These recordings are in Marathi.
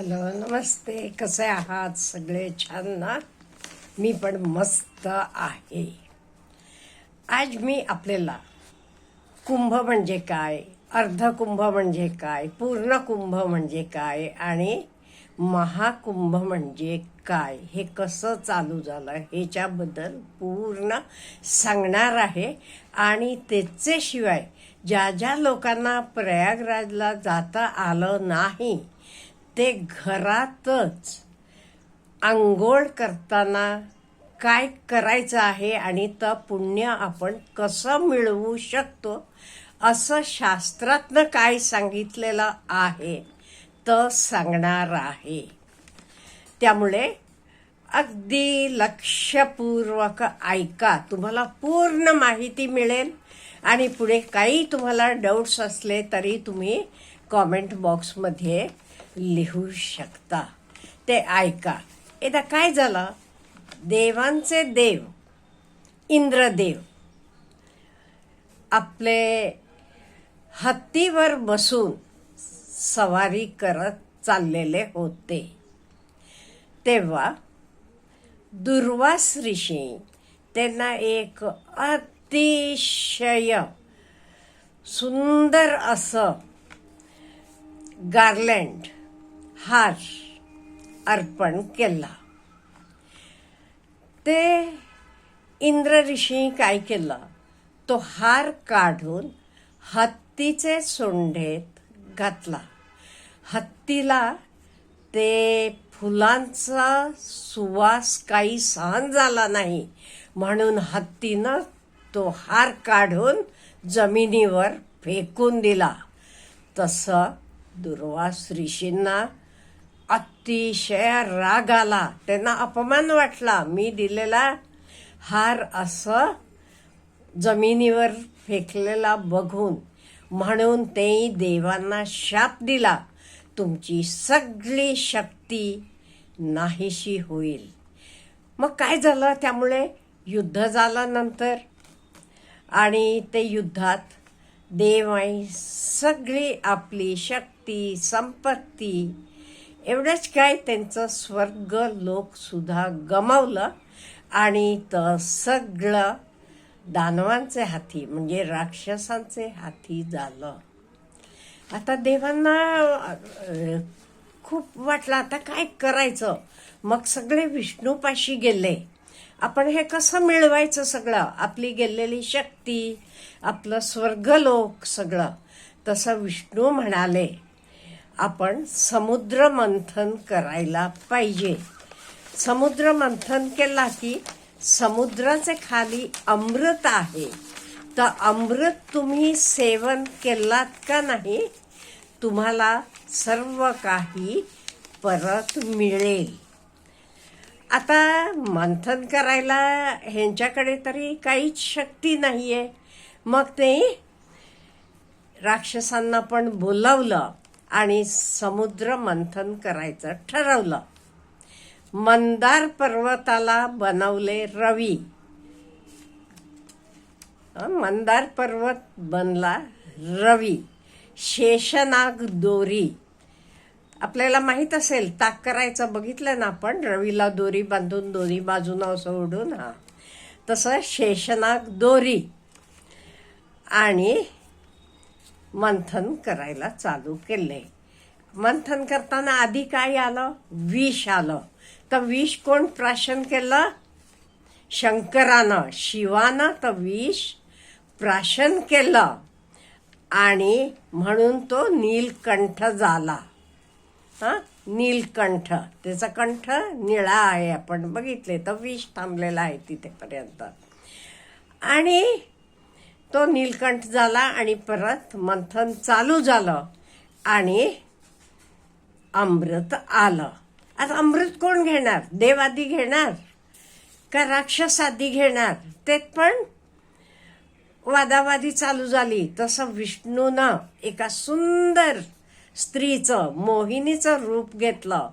हॅलो नमस्ते. कसे आहात सगळे? छान ना? मी पण मस्त आहे. आज मी आपल्याला कुंभ म्हणजे काय अर्धकुंभ म्हणजे काय पूर्ण कुंभ म्हणजे काय आणि महाकुंभ म्हणजे काय हे कसं चालू झालं ह्याच्याबद्दल पूर्ण सांगणार आहे. आणि त्याच्याशिवाय ज्या ज्या लोकांना प्रयागराजला जाता आलं नाही ते घरातच आंघोळ करताना काय करायचं आहे आणि तर पुण्य आपण कसं मिळवू शकतो असं शास्त्रातनं काय सांगितलेलं आहे तर सांगणार आहे. त्यामुळे अगदी लक्षपूर्वक ऐका तुम्हाला पूर्ण माहिती मिळेल आणि पुढे काही तुम्हाला डाऊट्स असले तरी तुम्ही कॉमेंट बॉक्समध्ये लिहू शकता. ते ऐका. एकदा काय झालं? देवांचे देव इंद्रदेव आपले हत्तीवर बसून सवारी करत चाललेले होते. तेव्हा दुर्वास ऋषी त्यांना एक अतिशय सुंदर असं गार्लँड हार अर्पण केला. ते इंद्र ऋषी काय केलं? तो हार काढून हत्तीचे सोंडेत घातला. हत्तीला ते फुलांचा सुवास काही सहन झाला नाही. म्हणून हत्तीनं तो हार काढून जमिनीवर फेकून दिला. तसं दुर्वास ऋषींना अतिशय राग आला. त्यांना अपमान वाटला. मी दिलेला हार असं जमिनीवर फेकलेला बघून म्हणून ते देवांना शाप दिला. तुमची सगळी शक्ती नाहीशी होईल. मग काय झालं त्यामुळे? युद्ध झालं नंतर आणि ते युद्धात देवाई सगळी आपली शक्ती संपत्ती एवढंच काय त्यांचं स्वर्ग लोक सुद्धा गमावलं आणि तर सगळं दानवांचे हाती म्हणजे राक्षसांचे हाती झालं. आता देवांना खूप वाटलं आता काय करायचं? मग सगळे विष्णूपाशी गेले. आपण हे कसं मिळवायचं सगळं? आपली गेलेली शक्ती आपलं स्वर्गलोक सगळं. तसं विष्णू म्हणाले आपण समुद्र मंथन करायला पाहिजे. समुद्र मंथन केला की समुद्राचे खाली अमृत आहे. तर अमृत तुम्ही सेवन केलात का नाही? तुम्हाला सर्व काही परत मिळेल. आता मंथन करायला ह्यांच्याकडे तरी काहीच शक्ती नाही आहे मग ते राक्षसांना पण बोलावलं. आणि समुद्र मंथन करायचं ठरवलं. मंदार पर्वताला बनवले रवी. मंदार पर्वत बनला रवी. शेषनाग दोरी. आपल्याला माहीत असेल ताक करायचं बघितलं ना आपण रवीला दोरी बांधून दोन्ही बाजूनं असं ओढून हा. तसं शेषनाग दोरी. आणि मंथन करायला चालू केले मंथन करताना आधी काय आलं? विष आलं. तर विष कोण प्राशन केलं? शंकरानं शिवानं तर विष प्राशन केलं. आणि म्हणून तो नीलकंठ झाला. हा? नीलकंठ. त्याचा कंठ निळा आहे. आपण बघितले. तर विष थांबलेला आहे तिथेपर्यंत. आणि तो नीलकंठ झाला आणि परत मंथन चालू झालं आणि अमृत आलं. आता अमृत कोण घेणार? देव आधी घेणार? का राक्षस आधी घेणार? ते पण वादावादी चालू झाली. तसं विष्णूनं एका सुंदर स्त्रीचं मोहिनीचं रूप घेतलं.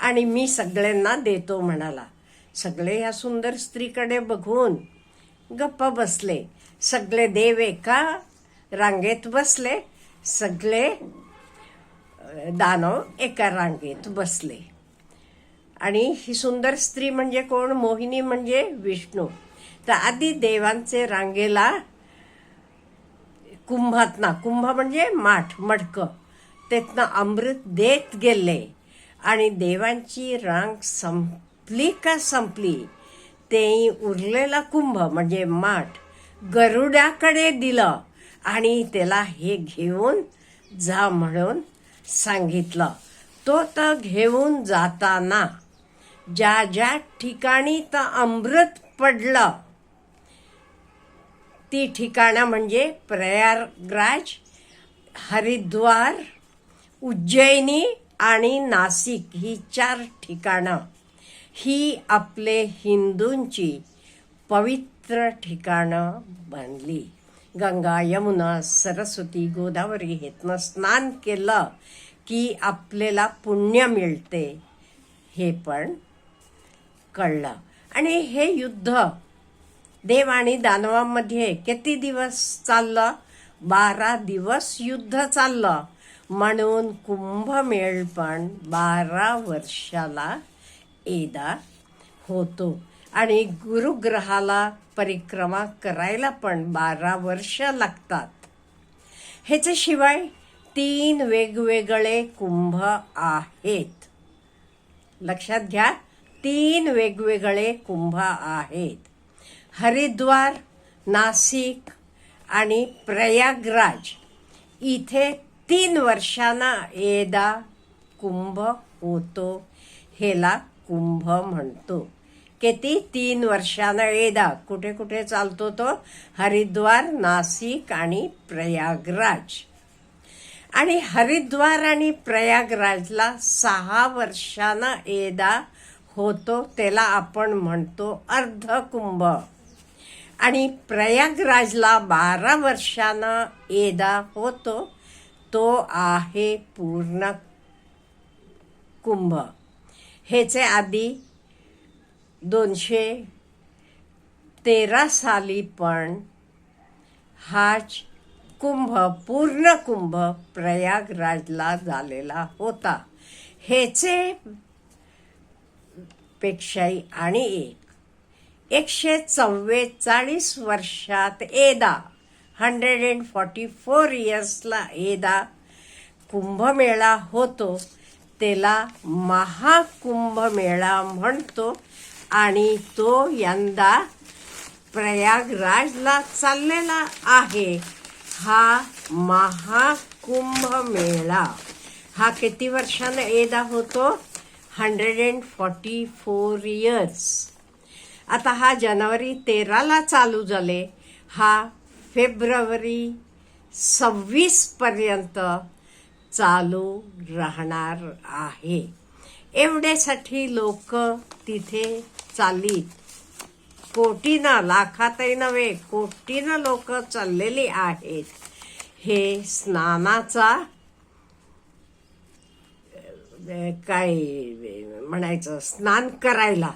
आणि मी सगळ्यांना देतो म्हणाला. सगळे ह्या सुंदर स्त्रीकडे बघून गप्प बसले. सगळे देव एका रांगेत बसले. सगळे दानव एका रांगेत बसले. आणि ही सुंदर स्त्री म्हणजे कोण? मोहिनी म्हणजे विष्णू. तर आधी देवांचे रांगेला कुंभात ना कुंभ म्हणजे माठ मडकं. त्यातनं अमृत देत गेले. आणि देवांची रांग संपली का संपली? ते उरलेला कुंभ म्हणजे माठ गरुडाकडे दिलं आणि त्याला हे घेऊन जा म्हणून सांगितलं. तो तर घेऊन जाताना ज्या ज्या ठिकाणी तर अमृत पडलं ती ठिकाणं म्हणजे प्रयागराज हरिद्वार उज्जैनी आणि नाशिक ही चार ठिकाणं. ही आपले हिंदूंची पवित्र ठिकाणं बनली. गंगा यमुना सरस्वती गोदावरी हेतनं स्नान केलं की आपल्याला पुण्य मिळते हे पण कळलं. आणि हे युद्ध देव आणि दानवामध्ये किती दिवस चाललं? बारा दिवस युद्ध चाललं. म्हणून कुंभमेळ पण बारा वर्षाला एदा होतो. आणि गुरुग्रहाला परिक्रमा करायला पण बारा वर्ष लागतात. ह्याच्याशिवाय तीन वेगवेगळे कुंभ आहेत. लक्षात घ्या तीन वेगवेगळे कुंभ आहेत. हरिद्वार नाशिक आणि प्रयागराज. इथे तीन वर्षांना एदा कुंभ होतो. हेला कुंभ म्हणतो. किती? तीन वर्षानं एकदा. कुठे कुठे चालतो तो? हरिद्वार नाशिक आणि प्रयागराज. आणि हरिद्वार आणि प्रयागराजला सहा वर्षानं एकदा होतो त्याला आपण म्हणतो अर्धकुंभ. आणि प्रयागराजला बारा वर्षानं एदा होतो तो आहे पूर्ण कुंभ ह्याचे आधी दोनशे तेरा साली पण हाच कुंभ पूर्ण कुंभ प्रयागराजला झालेला होता. ह्याचे पेक्षाही आणि एक. एकशे चव्वेचाळीस वर्षात एदा हंड्रेड अँड फॉर्टी फोर इयर्सला एदा कुंभमेळा होतो. त्याला महाकुंभमेळा म्हणतो आणि तो यंदा प्रयागराजला चाललेला आहे. हा महाकुंभमेळा. हा किती वर्षानं एदा होतो? Hundred and forty four years. आता हा जानेवारी तेराला चालू झाले. हा फेब्रुवारी सव्वीसपर्यंत चालू राहणार आहे. एवढ्यासाठी लोक तिथे चालीत. कोटीनं लाखातही नव्हे कोटीनं लोक चाललेली आहेत. हे स्नानाचा काय म्हणायचं स्नान करायला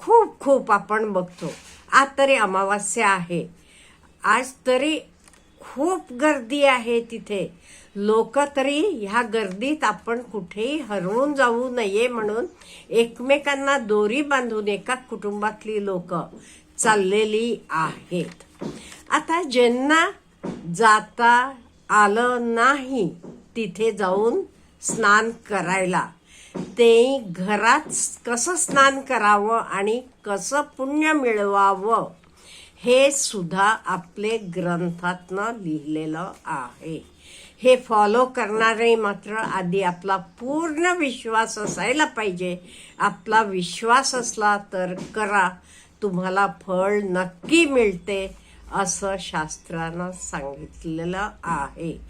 खूप खूप आपण बघतो. आज तरी अमावास्या आहे. आज तरी खूप गर्दी आहे तिथे. लोक तरी ह्या गर्दीत आपण कुठेही हरवून जाऊ नये म्हणून एकमेकांना दोरी बांधून एका कुटुंबातली लोक चाललेली आहेत. आता ज्यांना जाता आलं नाही तिथे जाऊन स्नान करायला ते घरात कसं स्नान करावं आणि कसं पुण्य मिळवावं हे सुद्धा आपले ग्रंथातनं लिहिलेलं आहे. हे फॉलो करणारे मात्र आधी आपला पूर्ण विश्वास असायला पाहिजे. आपला विश्वास असला तर करा तुम्हाला फळ नक्की मिळते असं शास्त्रानं सांगितलेलं आहे.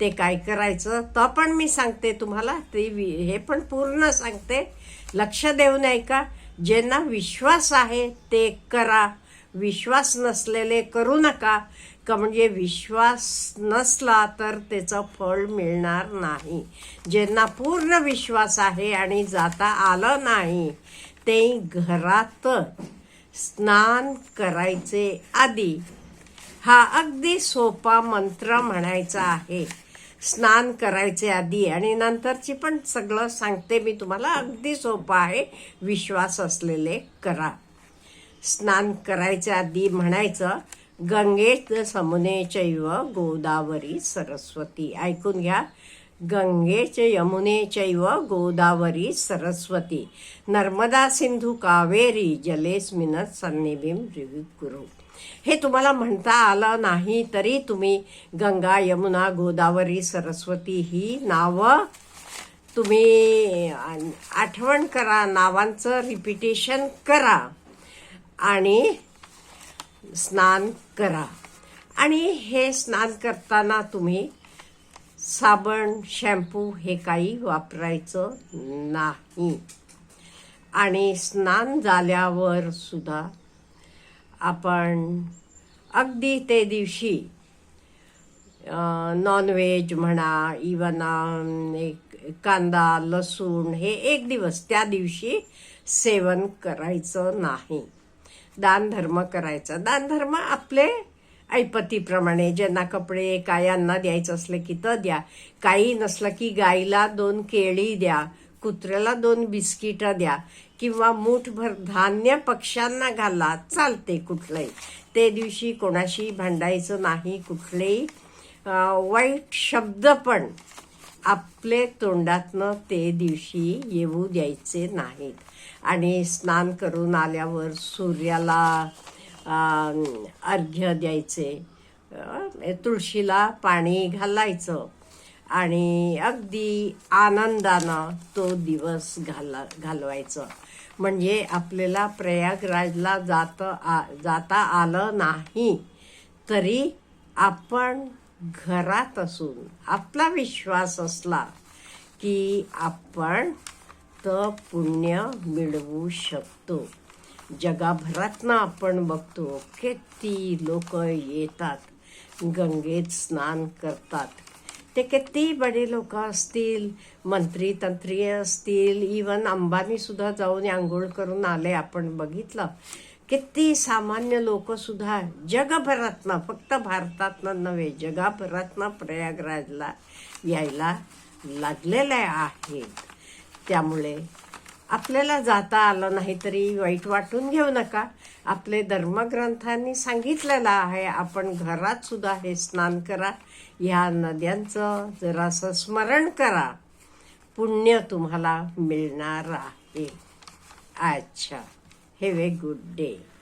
ते काय करायचं? तर पण मी सांगते तुम्हाला. ते वि- हे पण पूर्ण सांगते. लक्ष देऊन ऐका. ज्यांना विश्वास आहे ते करा. विश्वास नसलेले करू नका. का म्हणजे विश्वास नसला तर त्याचं फळ मिळणार नाही. ज्यांना पूर्ण विश्वास आहे आणि जाता आलं नाही ते घरात स्नान करायचे आधी. हा अगदी सोपा मंत्र म्हणायचा आहे. स्नान करायचे आधी आणि नंतरची पण सगळं सांगते मी तुम्हाला. अगदी सोपं आहे. विश्वास असलेले करा. स्नान करायच्या आधी म्हणायचं गंगेत समुने चैव गोदावरी सरस्वती. ऐकून घ्या. गंगेच यमुने चैव गोदावरी सरस्वती. नर्मदा सिंधू कावेरी जलेस्मिन सन्निभीम रिवी गुरु हे तुम्हाला म्हणता आलं नाही तरी तुम्ही गंगा यमुना गोदावरी सरस्वती ही नावं तुम्ही आठवण करा नावांचं रिपिटेशन करा. आणि स्नान करा. आणि हे स्नान करताना तुम्ही साबण शॅम्पू हे काही वापरायचं नाही. आणि स्नान झाल्यावर सुद्धा आपण अगदी ते दिवशी नॉनव्हेज म्हणा इवन एक कांदा लसूण हे एक दिवस त्या दिवशी सेवन करायचं नाही. दानधर्म करायचा. दानधर्म आपले ऐपतीप्रमाणे ज्यांना कपडे कायांना द्यायचं असलं की तर द्या. काही नसलं की गाईला दोन केळी द्या कुत्र्याला दोन बिस्किटं द्या किंवा मूठभर धान्य पक्ष्यांना घाला चालते कुठलंही. ते दिवशी कोणाशी भांडायचं नाही कुठलेही वाईट शब्द पण आपले तोंडातनं ते दिवशी येऊ द्यायचे नाहीत. आणि स्नान करून आल्यावर सूर्याला अर्घ्य द्यायचे. तुळशीला पाणी घालायचं. आणि अगदी आनंदानं तो दिवस घाला घालवायचं. म्हणजे आपल्याला प्रयागराजला जात आ जाता आलं नाही तरी आपण घरात असून आपला विश्वास असला की आपण पुण्य मिळवू शकतो. जगाभरातनं आपण बघतो किती लोक येतात गंगेत स्नान करतात. ते किती बडे लोक असतील मंत्री तंत्री असतील इवन अंबानीसुद्धा जाऊन आंघोळ करून आले आपण बघितलं. किती सामान्य लोकसुद्धा जगभरातनं फक्त भारतातनं नव्हे जगाभरातनं प्रयागराजला यायला लागलेले आहेत. त्यामुळे. आपल्याला जाता आलं नाही तरी वाईट वाटून घेऊ नका. आपले धर्मग्रंथांनी सांगितलेलं आहे आपण घरात सुद्धा हे स्नान करा. ह्या नद्यांचं जरासं स्मरण करा. पुण्य तुम्हाला मिळणार आहे. अच्छा. Have a good day